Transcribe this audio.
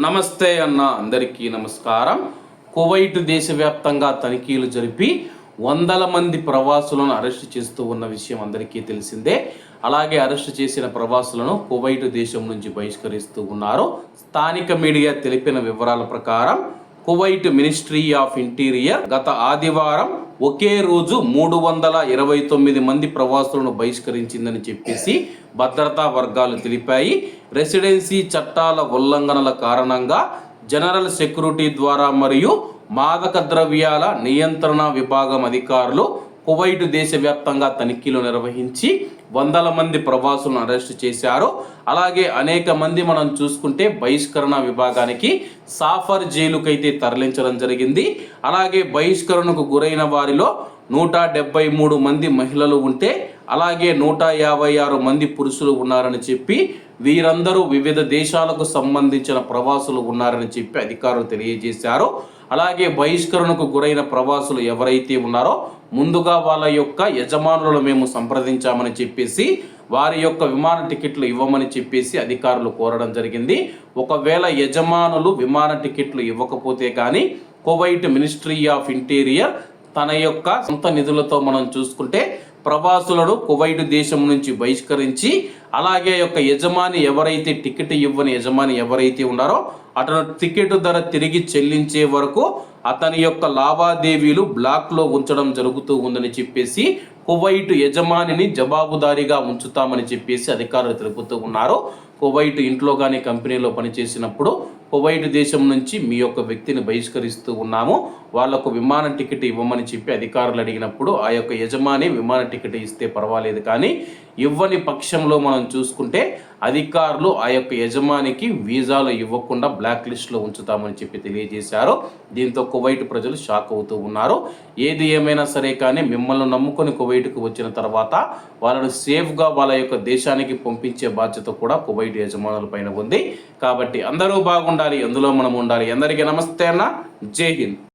నమస్తే అన్న అందరికీ నమస్కారం. కువైట్ దేశవ్యాప్తంగా తనిఖీలు జరిపి వందల మంది ప్రవాసులను అరెస్ట్ చేస్తూ ఉన్న విషయం అందరికీ తెలిసిందే. అలాగే అరెస్ట్ చేసిన ప్రవాసులను కువైట్ దేశం నుంచి బహిష్కరిస్తూ ఉన్నారు. స్థానిక మీడియా తెలిపిన వివరాల ప్రకారం కువైట్ మినిస్ట్రీ ఆఫ్ ఇంటీరియర్ గత ఆదివారం ఒకే రోజు మూడు వందల ఇరవై తొమ్మిది మంది ప్రవాసులను బహిష్కరించిందని చెప్పేసి భద్రతా వర్గాలు తెలిపాయి. రెసిడెన్సీ చట్టాల ఉల్లంఘనల కారణంగా జనరల్ సెక్యూరిటీ ద్వారా మరియు మాదక ద్రవ్యాల నియంత్రణ విభాగం అధికారులు కువైట్ దేశవ్యాప్తంగా తనిఖీలు నిర్వహించి వందల మంది ప్రవాసులను అరెస్ట్ చేశారు. అలాగే అనేక మంది మనం చూసుకుంటే బహిష్కరణ విభాగానికి సాఫర్ జైలుకైతే తరలించడం జరిగింది. అలాగే బహిష్కరణకు గురైన వారిలో నూట డెబ్బై మూడు మంది మహిళలు ఉంటే అలాగే నూట యాభై ఆరు మంది పురుషులు ఉన్నారని చెప్పి వీరందరూ వివిధ దేశాలకు సంబంధించిన ప్రవాసులు ఉన్నారని చెప్పి అధికారులు తెలియజేశారు. అలాగే బహిష్కరణకు గురైన ప్రవాసులు ఎవరైతే ఉన్నారో ముందుగా వాళ్ళ యొక్క యజమానులను మేము సంప్రదించామని చెప్పేసి వారి యొక్క విమాన టికెట్లు ఇవ్వమని చెప్పేసి అధికారులు కోరడం జరిగింది. ఒకవేళ యజమానులు విమాన టికెట్లు ఇవ్వకపోతే కానీ కువైట్ మినిస్ట్రీ ఆఫ్ ఇంటీరియర్ తన యొక్క సొంత నిధులతో మనం చూసుకుంటే ప్రవాసులను కువైట్ దేశం నుంచి బహిష్కరించి అలాగే యొక్క యజమాని ఎవరైతే టికెట్ ఇవ్వని యజమాని ఎవరైతే ఉన్నారో అతను టికెట్ ధర తిరిగి చెల్లించే వరకు అతని యొక్క లావాదేవీలు బ్లాక్లో ఉంచడం జరుగుతూ ఉందని చెప్పేసి కువైట్ యజమానిని జవాబుదారీగా ఉంచుతామని చెప్పేసి అధికారులు తెలుపుతూ ఉన్నారు. కువైట్ ఇంట్లో కానీ కంపెనీలో పనిచేసినప్పుడు కువైట్ దేశం నుంచి మీ యొక్క వ్యక్తిని బహిష్కరిస్తూ ఉన్నాము. వాళ్ళకు విమాన టికెట్ ఇవ్వమని చెప్పి అధికారులు అడిగినప్పుడు ఆ యొక్క యజమాని విమాన టికెట్ ఇస్తే పర్వాలేదు కానీ ఇవ్వని పక్షంలో మనం చూసుకుంటే అధికారులు ఆ యొక్క యజమానికి వీసాలు ఇవ్వకుండా బ్లాక్ లిస్ట్లో ఉంచుతామని చెప్పి తెలియజేశారు. దీంతో కువైట్ ప్రజలు షాక్ అవుతూ ఉన్నారు. ఏది ఏమైనా సరే కానీ మిమ్మల్ని నమ్ముకొని కువైట్కు వచ్చిన తర్వాత వాళ్ళను సేఫ్గా వాళ్ళ యొక్క దేశానికి పంపించే బాధ్యత కూడా కువైట్ యజమానుల పైన ఉంది. కాబట్టి అందరూ బాగుండాలి అందులో మనం ఉండాలి. అందరికీ నమస్తే అన్న. జై హింద్.